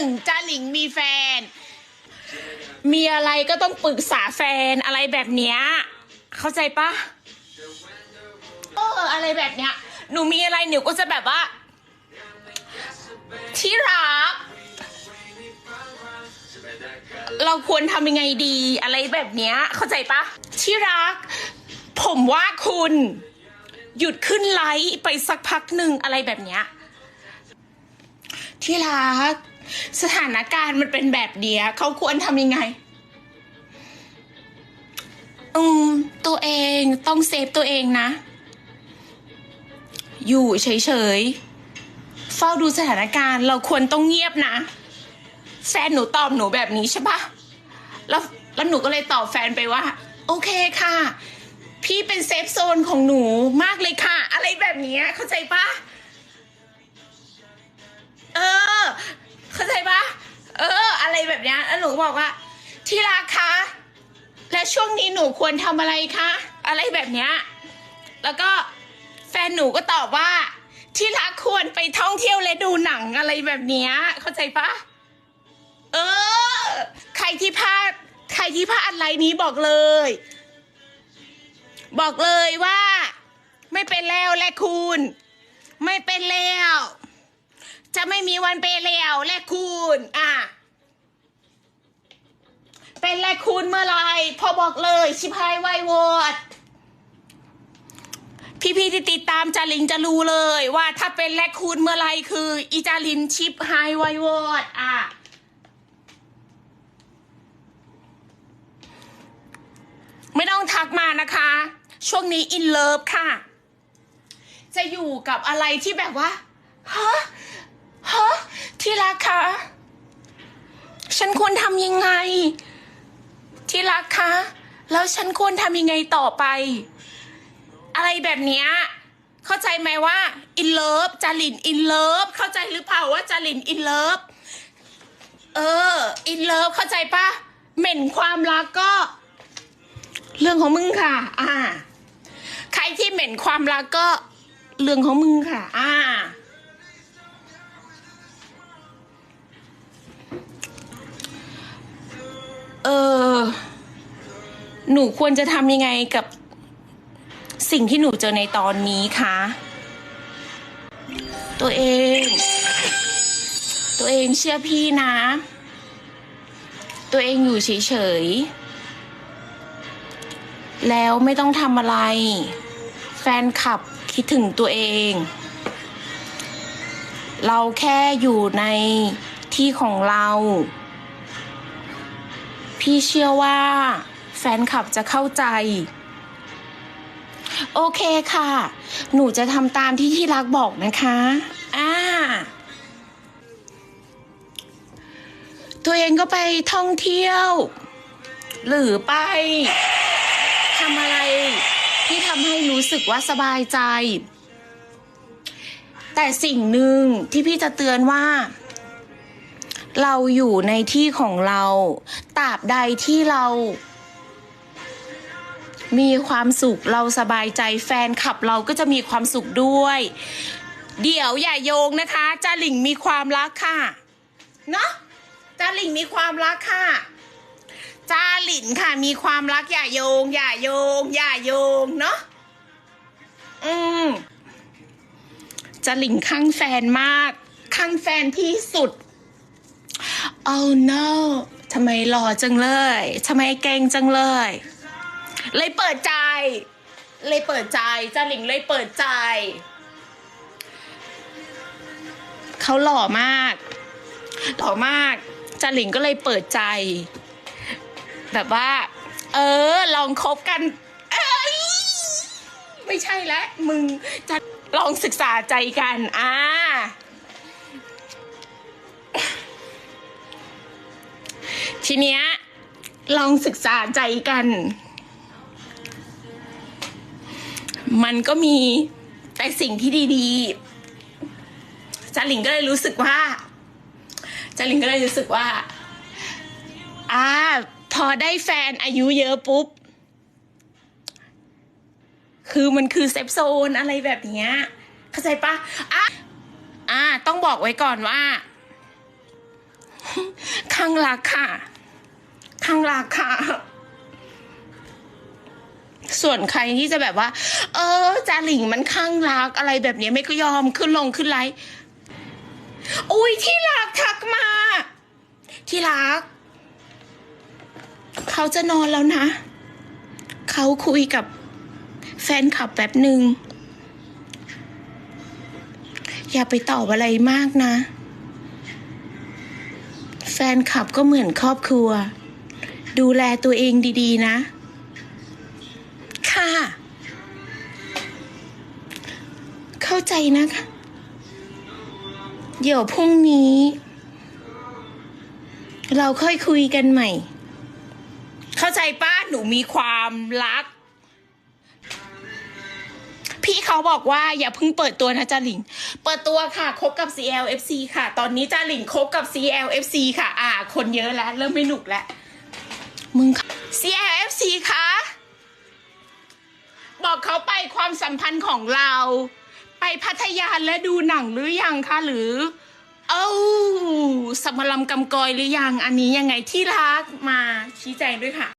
นึ่งจ้าหลิงมีแฟน มีอะไรก็ต้องปรึกษาแฟนอะไรแบบเนี้ยเข้าใจปะเอออะไรแบบเนี้ย หนูมีอะไรหนูก็จะแบบว่า ที่รัก เราควรทำยังไงดีอะไรแบบเนี้ย เข้าใจปะที่รัก ผมว่าคุณ หยุดขึ้นไลฟ์ไปสักพักหนึ่งอะไรแบบเนี้ยที่รัก สถานการณ์มันเป็นแบบเนี้ยเขาควรทำยังไง อืม ตัวเองต้องเซฟตัวเองนะ อยู่เฉยๆ เฝ้าดูสถานการณ์เราควรต้องเงียบนะ แฟนหนูตอบหนูแบบนี้ใช่ปะแล้วแล้วหนูก็เลยตอบแฟนไปว่า โอเคค่ะ พี่เป็นเซฟโซนของหนูมากเลยค่ะ อะไรแบบนี้เข้าใจปะ หนูก็บอกว่า ที่รักคะ และช่วงนี้หนูควรทำอะไรคะ อะไรแบบเนี้ย แล้วก็แฟนหนูก็ตอบว่า ที่รักควรไปท่องเที่ยวและดูหนังอะไรแบบเนี้ย เข้าใจปะเออ ใครที่พลาดใครที่พลาดอะไรนี้บอกเลย บอกเลยว่า ไม่เป็นแล้วและคุณ ไม่เป็นแล้ว จะไม่มีวันเป็นแล้วและคุณ อะ เป็นและคุณเมื่อไรพอบอกเลย ชิพายไวโหวดพี่ๆที่ติดตามจารินจะรู้เลยว่าถ้าเป็นและคุณเมื่อไรคือ อีจารินชิปไฮไวโหวดอะไม่ต้องทักมานะคะ ช่วงนี้อินเลิฟค่ะ จะอยู่กับอะไรที่แบบว่าฮะฮะที่รักคะฉันควรทำยังไง ที่รักคะ แล้วฉันควรทำยังไงต่อไป อะไรแบบเนี้ยเข้าใจไหมว่าอินเลิฟจารินอินเลิฟเข้าใจหรือเปล่าว่าจารินอินเลิฟเอออินเลิฟเข้าใจปะเหม็นความรักก็ เรื่องของมึงค่ะ อ่า ใครที่เหม็นความรักก็ เรื่องของมึงค่ะ อ่าเออ หนูควรจะทำยังไงกับสิ่งที่หนูเจอในตอนนี้คะ ตัวเอง ตัวเองเชื่อพี่นะ ตัวเองอยู่เฉยๆ แล้วไม่ต้องทำอะไร แฟนคลับคิดถึงตัวเอง เราแค่อยู่ในที่ของเรา พี่เชื่อว่า แฟนคลับจะเข้าใจ โอเคค่ะ หนูจะทำตามที่ที่รักบอกนะคะ อ่า ตัวเองก็ไปท่องเที่ยว หรือไปทำอะไรที่ทำให้รู้สึกว่าสบายใจ แต่สิ่งหนึ่งที่พี่จะเตือนว่าเราอยู่ในที่ของเราตราบใดที่เรา มีความสุขเราสบายใจแฟนขับเราก็จะมีความสุขด้วย เดี๋ยวอย่าโยงนะคะจ้าหลิงมีความรักค่ะเนาะจ้าหลิงมีความรักค่ะจ้าหลินค่ะ มีความรักอย่าโยง อย่าโยง อย่าโยงเนาะอืมจ้าหลิงข้างแฟนมากข้างแฟนที่สุด oh no ทำไมหล่อจังเลย ทำไมเก่งจังเลย เลยเปิดใจ เลยเปิดใจจ้าหลิงเลยเปิดใจ เขาหล่อมาก หล่อมากจ้าหลิงก็เลยเปิดใจ แบบว่า เออ ลองคบกันเอ้ยไม่ใช่แล้วมึงจะลองศึกษาใจกัน อ่าทีเนี้ยลองศึกษาใจกัน มันก็มีแต่สิ่งที่ดีๆจาหลิงก็เลยรู้สึกว่าจาหลิงก็เลยรู้สึกว่าอ่าพอได้แฟนอายุเยอะปุ๊บ คือมันคือเซฟโซนอะไรแบบเนี้ยเข้าใจปะอะอ่า ต้องบอกไว้ก่อนว่าข้างรักค่ะข้างรักค่ะ ส่วนใครที่จะแบบว่า เออจาหลิงมันข้างรักอะไรแบบนี้ไม่ก็ยอมขึ้นลงขึ้นไลฟ์อุ้ยที่รักทักมา ที่รัก เขาจะนอนแล้วนะ เขาคุยกับแฟนคลับแป๊บหนึ่งอย่าไปตอบอะไรมากนะ แฟนคลับก็เหมือนครอบครัว ดูแลตัวเองดีๆนะ ค่ะ เข้าใจนะคะ เดี๋ยวพรุ่งนี้ เราค่อยคุยกันใหม่ เข้าใจป้าหนูมีความรัก พี่เขาบอกว่าอย่าเพิ่งเปิดตัวนะจ้าหลิง เปิดตัวค่ะ คบกับ CLFC ค่ะ ตอนนี้จ้าหลิงคบกับ CLFC ค่ะ อ่า คนเยอะแล้ว เริ่มไม่หนุกแล้ว มึงคะ CLFC คะ บอกเขาไปความสัมพันธ์ของเรา ไปพัทยาและดูหนังหรือยังคะหรือ เอ้าสมรำกำกอยหรือยังอันนี้ยังไงที่รักมาชี้แจงด้วยค่ะ